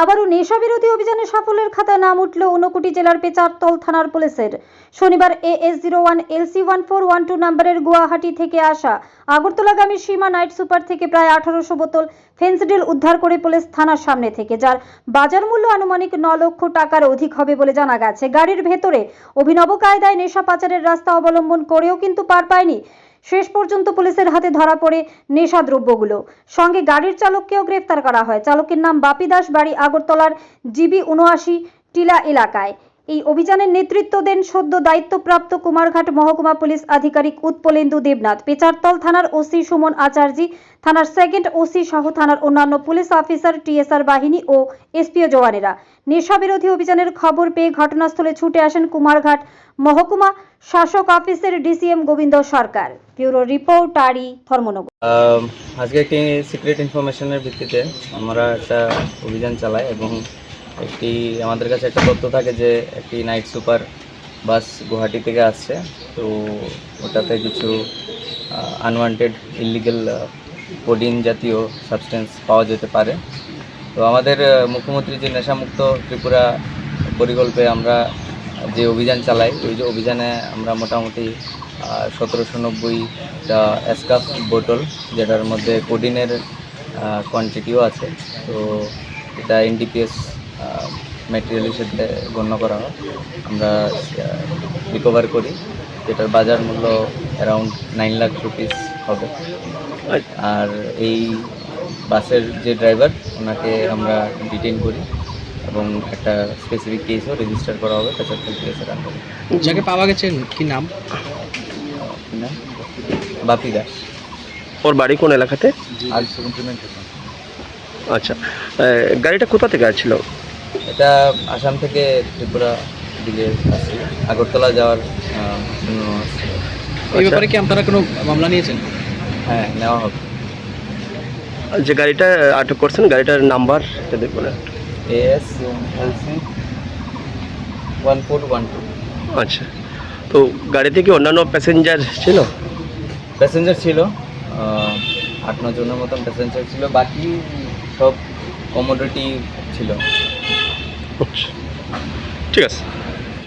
আবারও নেশা বিরোধী অভিযানে সাফল্যের খাতায় নাম উঠল ঊনকোটি জেলার পেচারতল থানার পুলিশের। শনিবার AS zero one LC one four one two নম্বরের গুয়াহাটি থেকে আসা আগরতলাগামী সীমা নাইট সুপার থেকে প্রায় আঠারোশো বোতল ফেন্সিডিল উদ্ধার করে পুলিশ থানার সামনে থেকে, যার বাজার মূল্য আনুমানিক ন লক্ষ টাকার অধিক হবে বলে জানা গেছে। গাড়ির ভেতরে অভিনব কায়দায় নেশা পাচারের রাস্তা অবলম্বন করেও কিন্তু পার পায়নি শেষ পর্যন্ত পুলিশের হাতে ধরা পড়ে নেশা দ্রব্যগুলো। সঙ্গে গাড়ির চালককেও গ্রেফতার করা হয়। চালকের নাম বাপি দাস, বাড়ি আগরতলার জিবি উনআশি, টিলা এলাকায়। এই অভিযানের নেতৃত্ব দেন সদ্য দায়িত্বপ্রাপ্ত কুমারঘাট মহকুমা পুলিশ আধিকারিক উৎপলেন্দু দেবনাথ। পেচারতল থানার ওসি সুমন আচার্য, থানার সেকেন্ড ওসি সহ থানার অন্যান্য পুলিশ অফিসার, টিএসআর বাহিনী ও এসপিও জওয়ানেরা। নেশা বিরোধী অভিযানের খবর পেয়ে ঘটনাস্থলে ছুটে আসেন কুমারঘাট মহকুমা শাসক অফিসের DCM Gobinda Sarkar. Bureau report আরি ধর্মনগর। আজকে একটি সিক্রেট ইনফরমেশনের ভিত্তিতে আমরা একটা অভিযান চালাই এবং একটি আমাদের কাছে একটা তথ্য থাকে যে একটি নাইট সুপার বাস গুয়াহাটি থেকে আসছে। তো ওটাতে কিছু আনওয়ান্টেড ইলিগেল কোডিন জাতীয় সাবস্টেন্স পাওয়া যেতে পারে। তো আমাদের মুখ্যমন্ত্রী যে নেশামুক্ত ত্রিপুরা পরিকল্পে আমরা যে অভিযান চালাই, ওই যে অভিযানে আমরা মোটামুটি সতেরোশো নব্বইটা এসকাফ বোতল যেটার মধ্যে কোডিনের কোয়ান্টিটিও আছে। তো এটা এনডিপিএস ম্যাটেরিয়াল হিসেবে গণ্য করা হয়। আমরা রিকভার করি। যেটার বাজার মূল্য অ্যারাউন্ড নাইন লাখ রুপিস হবে। আর এই বাসের যে ড্রাইভার ওনাকে আমরা ডিটেইন করি এবং একটা স্পেসিফিক কেসও রেজিস্টার করা হবে কেসের আন্ডারে যাকে পাওয়া গেছে কি নাম? নাম? বাপি দাস। ওর বাড়ি কোন এলাকাতে? আর আচ্ছা। গাড়িটা কোথা থেকে আসছিল? এটা আসাম থেকে ত্রিপুরা দিকে আসছে আগরতলা যাওয়ার এই ব্যাপারে কি আপনারা কোনো মামলা নিয়েছেন? হ্যাঁ নেওয়া হবে। যে গাড়িটা আটক করছেন গাড়িটার নাম্বার যদি বলেন। AS LC one four one two আচ্ছা। তো গাড়িতে কি অন্যান্য প্যাসেঞ্জার ছিল? প্যাসেঞ্জার ছিল আট ন জনের মতন প্যাসেঞ্জার ছিল। বাকি সব কমোডিটি ছিল। আচ্ছা ঠিক আছে।